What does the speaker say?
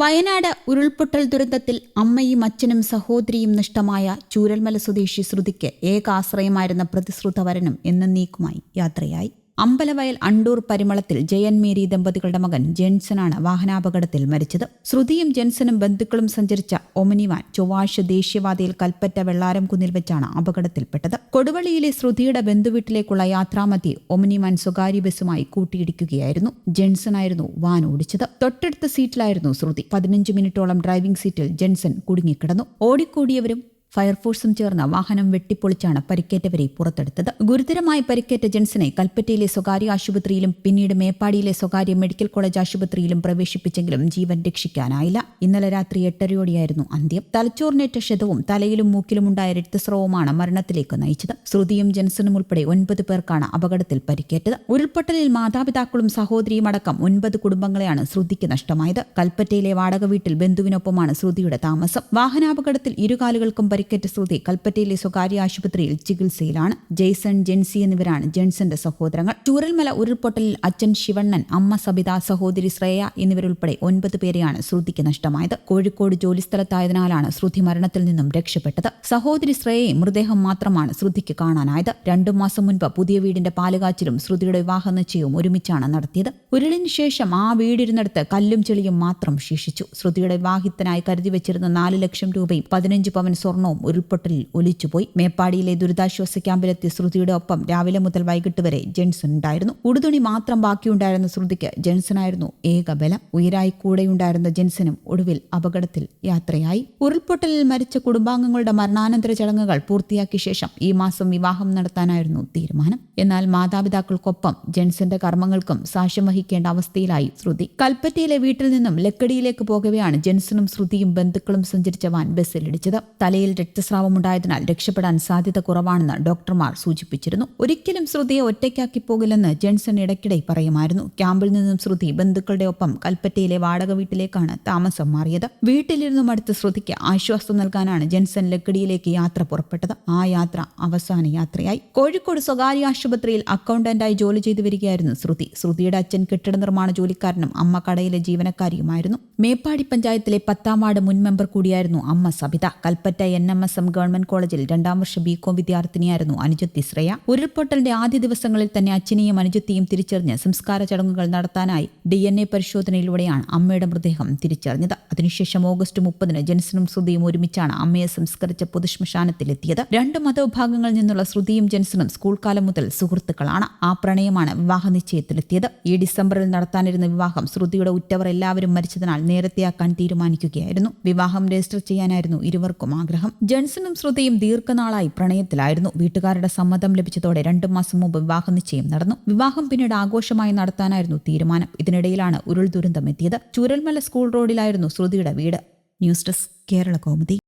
വയനാട് ഉരുൾപൊട്ടൽ ദുരന്തത്തിൽ അമ്മയും അച്ഛനും സഹോദരിയും നഷ്ടമായ ചൂരൽമല സ്വദേശി ശ്രുതിക്ക് ഏകാശ്രയമായിരുന്ന പ്രതിശ്രുതവരനും എന്നേക്കുമായി യാത്രയായി. അമ്പലവയൽ അണ്ടൂർ പരിമളത്തിൽ ജയൻ മേരി ദമ്പതികളുടെ മകൻ ജെൻസനാണ് വാഹനാപകടത്തിൽ മരിച്ചത്. ശ്രുതിയും ജെൻസനും ബന്ധുക്കളും സഞ്ചരിച്ച ഒമനിവാൻ ചൊവ്വാഴ്ച ദേശീയവാദിയിൽ കൽപ്പറ്റ വെള്ളാരം കുന്നിൽ വെച്ചാണ് അപകടത്തിൽപ്പെട്ടത്. കൊടുവള്ളിയിലെ ശ്രുതിയുടെ ബന്ധുവീട്ടിലേക്കുള്ള യാത്രാമധ്യേ ഒമനിവാൻ സ്വകാര്യ ബസ്സുമായി കൂട്ടിയിടിക്കുകയായിരുന്നു. ജെൻസനായിരുന്നു വാൻ ഓടിച്ചത്. തൊട്ടടുത്ത സീറ്റിലായിരുന്നു ശ്രുതി. പതിനഞ്ച് മിനിറ്റോളം ഡ്രൈവിംഗ് സീറ്റിൽ ജെൻസൺ കുടുങ്ങിക്കിടന്നു. ഓടിക്കൂടിയവരും ഫയർഫോഴ്സും ചേർന്ന് വാഹനം വെട്ടിപ്പൊളിച്ചാണ് പരിക്കേറ്റവരെ പുറത്തെടുത്തത്. ഗുരുതരമായി പരിക്കേറ്റ ജെൻസിനെ കൽപ്പറ്റയിലെ സ്വകാര്യ ആശുപത്രിയിലും പിന്നീട് മേപ്പാടിയിലെ സ്വകാര്യ മെഡിക്കൽ കോളേജ് ആശുപത്രിയിലും പ്രവേശിപ്പിച്ചെങ്കിലും ജീവൻ രക്ഷിക്കാനായില്ല. ഇന്നലെ രാത്രി എട്ടരയോടെയായിരുന്നു അന്ത്യം. തലച്ചോറിനേറ്റ ക്ഷതവും തലയിലും മൂക്കിലുമുണ്ടായ രക്തസ്രവമാണ് മരണത്തിലേക്ക് നയിച്ചത്. ശ്രുതിയും ജെൻസനും ഉൾപ്പെടെ ഒൻപത് പേർക്കാണ് അപകടത്തിൽ പരിക്കേറ്റത്. ഉരുൾപൊട്ടലിൽ മാതാപിതാക്കളും സഹോദരിയും അടക്കം ഒൻപത് കുടുംബങ്ങളെയാണ് ശ്രുതിക്ക് നഷ്ടമായത്. കൽപ്പറ്റയിലെ വാടക വീട്ടിൽ ബന്ധുവിനൊപ്പമാണ് ശ്രുതിയുടെ താമസം. വാഹനാപകടത്തിൽ ഇരുകാലുകൾക്കും പരിക്കേറ്റ ശ്രുതി കൽപ്പറ്റയിലെ സ്വകാര്യ ആശുപത്രിയിൽ ചികിത്സയിലാണ് ജെയ്സൺ ജെൻസി എന്നിവരാണ് ജെൻസന്റെ സഹോദരങ്ങൾ. ചൂരൽമല ഉരുൾപൊട്ടലിൽ അച്ഛൻ ശിവണ്ണൻ അമ്മ സബിത സഹോദരി ശ്രേയ എന്നിവരുൾപ്പെടെ ഒൻപത് പേരെയാണ് ശ്രുതിക്ക് നഷ്ടമായത്. കോഴിക്കോട് ജോലിസ്ഥലത്തായതിനാലാണ് ശ്രുതി മരണത്തിൽ നിന്നും രക്ഷപ്പെട്ടത്. സഹോദരി ശ്രേയയെ മൃതദേഹം മാത്രമാണ് ശ്രുതിക്ക് കാണാനായത്. രണ്ടു മാസം മുൻപ് പുതിയ വീടിന്റെ പാലുകാച്ചിലും ശ്രുതിയുടെ വിവാഹ നിശ്ചയവും ഒരുമിച്ചാണ് നടത്തിയത്. ഉരുളിന് ശേഷം ആ വീടിരുന്നിടത്ത് കല്ലും ചെളിയും മാത്രം ശേഷിച്ചു. ശ്രുതിയുടെ വിവാഹിതനായി കരുതി വെച്ചിരുന്ന നാല് ലക്ഷം രൂപയും പതിനഞ്ച് പവൻ സ്വർണവും ഉരുൾപൊട്ടലിൽ ഒലിച്ചുപോയി. മേപ്പാടിയിലെ ദുരിതാശ്വാസ ക്യാമ്പിലെത്തിയ ശ്രുതിയുടെ ഒപ്പം രാവിലെ മുതൽ വൈകിട്ട് വരെ ജെൻസൺ ഉണ്ടായിരുന്നു. ഉടുതുണി മാത്രം ബാക്കിയുണ്ടായിരുന്ന ശ്രുതിക്ക് ജെൻസനായിരുന്നു ഏക ബലം. ഉയരായി കൂടെയുണ്ടായിരുന്ന ജെൻസനും ഒടുവിൽ അപകടത്തിൽ യാത്രയായി. ഉരുൾപൊട്ടലിൽ മരിച്ച കുടുംബാംഗങ്ങളുടെ മരണാനന്തര ചടങ്ങുകൾ പൂർത്തിയാക്കിയ ശേഷം ഈ മാസം വിവാഹം നടത്താനായിരുന്നു തീരുമാനം. എന്നാൽ മാതാപിതാക്കൾക്കൊപ്പം ജെൻസന്റെ കർമ്മങ്ങൾക്കും സാക്ഷ്യം വഹിക്കേണ്ട അവസ്ഥയിലായി ശ്രുതി. കൽപ്പറ്റയിലെ വീട്ടിൽ നിന്നും ലക്കടിയിലേക്ക് പോകവെയാണ് ജെൻസനും ശ്രുതിയും ബന്ധുക്കളും സഞ്ചരിച്ച വാൻ ബസ്സിലിടിച്ചത്. തലയിൽ രക്തസ്രാവമുണ്ടായതിനാൽ രക്ഷപ്പെടാൻ സാധ്യത കുറവാണെന്ന് ഡോക്ടർമാർ സൂചിപ്പിച്ചിരുന്നു. ഒരിക്കലും ശ്രുതിയെ ഒറ്റയ്ക്കാക്കി പോകില്ലെന്ന് ജെൻസൺ ഇടയ്ക്കിടെ പറയുമായിരുന്നു. ക്യാമ്പിൽ നിന്നും ശ്രുതി ബന്ധുക്കളുടെ ഒപ്പം കൽപ്പറ്റയിലെ വാടക വീട്ടിലേക്കാണ് താമസം മാറിയത്. വീട്ടിലിരുന്നും അടുത്ത് ശ്രുതിക്ക് ആശ്വാസം നൽകാനാണ് ജെൻസൺ ലക്കിടിയിലേക്ക് യാത്ര പുറപ്പെട്ടത്. ആ യാത്ര അവസാന യാത്രയായി. കോഴിക്കോട് സ്വകാര്യ ആശുപത്രിയിൽ അക്കൗണ്ടന്റായി ജോലി ചെയ്തു വരികയായിരുന്നു ശ്രുതി. ശ്രുതിയുടെ അച്ഛൻ കെട്ടിട നിർമ്മാണ ജോലിക്കാരനും അമ്മ കടയിലെ ജീവനക്കാരിയുമായിരുന്നു. മേപ്പാടി പഞ്ചായത്തിലെ പത്താം വാർഡ് മുൻ മെമ്പർ കൂടിയായിരുന്നു അമ്മ Sabitha. Kalpetta N M S M government കോളേജിൽ രണ്ടാം വർഷ ബി കോം വിദ്യാർത്ഥിനിയായിരുന്നു അനുജത്തി ശ്രേയ. ഉരുൾപൊട്ടലിന്റെ ആദ്യ ദിവസങ്ങളിൽ തന്നെ അച്ഛനെയും അനുജത്തിയും തിരിച്ചറിഞ്ഞ് സംസ്കാര ചടങ്ങുകൾ നടത്താനായി ഡി എൻ എ പരിശോധനയിലൂടെയാണ് അമ്മയുടെ മൃതദേഹം തിരിച്ചറിഞ്ഞത്. അതിനുശേഷം ഓഗസ്റ്റ് മുപ്പതിന് ജെൻസനും ശ്രുതിയും ഒരുമിച്ചാണ് അമ്മയെ സംസ്കരിച്ച പൊതുശ്മശാനത്തിലെത്തിയത്. രണ്ട് മതവിഭാഗങ്ങളിൽ നിന്നുള്ള ശ്രുതിയും ജെൻസനും സ്കൂൾ കാലം മുതൽ സുഹൃത്തുക്കളാണ്. ആ പ്രണയമാണ് വിവാഹ നിശ്ചയത്തിലെത്തിയത്. ഈ ഡിസംബറിൽ നടത്താനിരുന്ന വിവാഹം ശ്രുതിയുടെ ഉറ്റവർ എല്ലാവരും മരിച്ചതിനാൽ നേരത്തെയാക്കാൻ തീരുമാനിക്കുകയായിരുന്നു. വിവാഹം രജിസ്റ്റർ ചെയ്യാനായിരുന്നു ഇരുവർക്കും ആഗ്രഹം. ജൺസണും ശ്രുതിയും ദീർഘനാളായി പ്രണയത്തിലായിരുന്നു. വീട്ടുകാരുടെ സമ്മതം ലഭിച്ചതോടെ രണ്ടു മാസം മുമ്പ് വിവാഹ നിശ്ചയം നടന്നു. വിവാഹം പിന്നീട് ആഘോഷമായി നടത്താനായിരുന്നു തീരുമാനം. ഇതിനിടയിലാണ് ഉരുൾ ദുരന്തം എത്തിയത്. ചൂരൽമല സ്കൂൾ റോഡിലായിരുന്നു ശ്രുതിയുടെ വീട്. News desk Kerala Kaumudi.